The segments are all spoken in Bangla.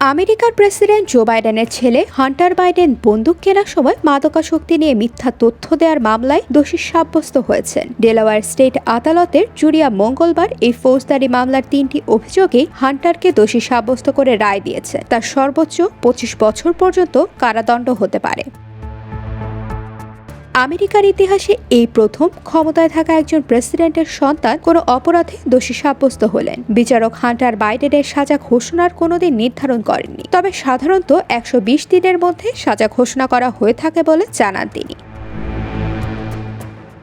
আমেরিকার প্রেসিডেন্ট জো বাইডেনের ছেলে হান্টার বাইডেন বন্দুক কেনার সময় মাদকাসক্তি নিয়ে মিথ্যা তথ্য দেওয়ার মামলায় দোষী সাব্যস্ত হয়েছেন। ডেলাওয়ার স্টেট আদালতের জুরিয়া মঙ্গলবার এই ফৌজদারি মামলার তিনটি অভিযোগে হান্টারকে দোষী সাব্যস্ত করে রায় দিয়েছে। তার সর্বোচ্চ পঁচিশ বছর পর্যন্ত কারাদণ্ড হতে পারে। আমেরিকার ইতিহাসে এই প্রথম ক্ষমতায় থাকা একজন প্রেসিডেন্টের সন্তান কোনো অপরাধে দোষী সাব্যস্ত হলেন। বিচারক হান্টার বাইডেনের সাজা ঘোষণার কোনোদিন নির্ধারণ করেননি। তবে সাধারণত একশো বিশ দিনের মধ্যে সাজা ঘোষণা করা হয়ে থাকে বলে জানান তিনি।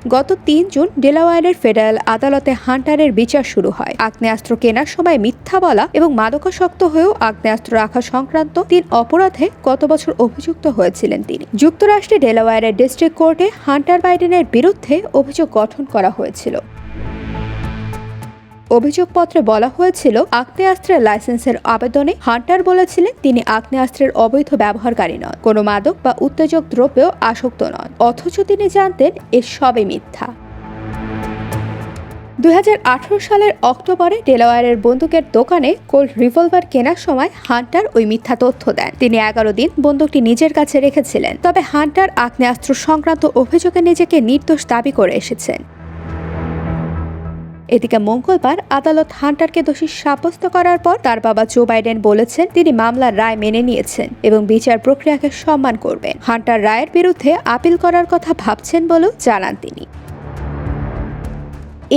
গত তিন জুন ডেলাওয়ারের ফেডারেল আদালতে হান্টারের বিচার শুরু হয়। আগ্নেয়াস্ত্র কেনার সময় মিথ্যা বলা এবং মাদকাসক্ত হয়েও আগ্নেয়াস্ত্র রাখা সংক্রান্ত তিন অপরাধে গত বছর অভিযুক্ত হয়েছিলেন তিনি। যুক্তরাষ্ট্রে ডেলাওয়ারের ডিস্ট্রিক্ট কোর্টে হান্টার বাইডেনের বিরুদ্ধে অভিযোগ গঠন করা হয়েছিল। অভিযোগপত্রে বলা হয়েছিল আগ্নেয়াস্ত্রের লাইসেন্সের আবেদনে হান্টার বলেছিলেন, তিনি আগ্নেয়াস্ত্রের অবৈধ ব্যবহারকারী নন, কোনো মাদক বা উত্তেজক দ্রব্যেও আসক্ত নন, অথচ তিনি জানতেন এর সবই মিথ্যা। দুই হাজার আঠারো সালের অক্টোবরে ডেলাওয়ারের বন্দুকের দোকানে কোল্ড রিভলভার কেনার সময় হান্টার ওই মিথ্যা তথ্য দেন। তিনি এগারো দিন বন্দুকটি নিজের কাছে রেখেছিলেন। তবে হান্টার আগ্নেয়াস্ত্র সংক্রান্ত অভিযোগে নিজেকে নির্দোষ দাবি করে এসেছেন। এদিকে মঙ্গলবার আদালত হান্টারকে দোষী সাব্যস্ত করার পর তার বাবা জো বাইডেন বলেছেন তিনি মামলার রায় মেনে নিয়েছেন এবং বিচার প্রক্রিয়াকে সম্মান করবেন। হান্টার রায়ের বিরুদ্ধে আপিল করার কথা ভাবছেন বলেও জানান তিনি।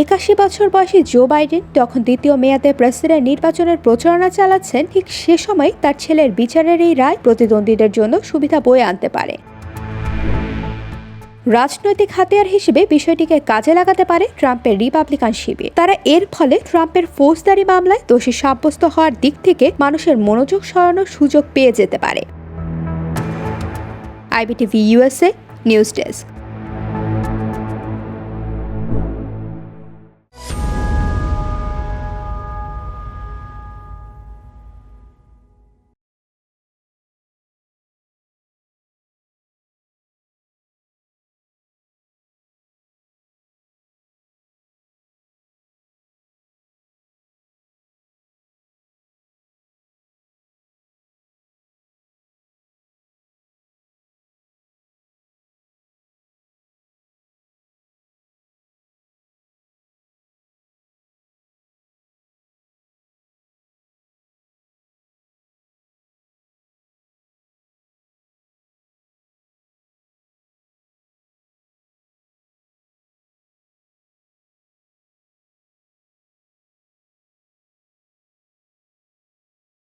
একাশি বছর বয়সী জো বাইডেন তখন দ্বিতীয় মেয়াদে প্রেসিডেন্ট নির্বাচনের প্রচারণা চালাচ্ছেন, ঠিক সে সময় তার ছেলের বিচারের এই রায় প্রতিদ্বন্দ্বীদের জন্য সুবিধা বয়ে আনতে পারে। রাজনৈতিক হাতিয়ার হিসেবে বিষয়টিকে কাজে লাগাতে পারে ট্রাম্পের রিপাবলিকান শিবির। তারা এর ফলে ট্রাম্পের ফৌজদারি মামলায় দোষী সাব্যস্ত হওয়ার দিক থেকে মানুষের মনোযোগ সরানোর সুযোগ পেয়ে যেতে পারে। IBTV USA news desk.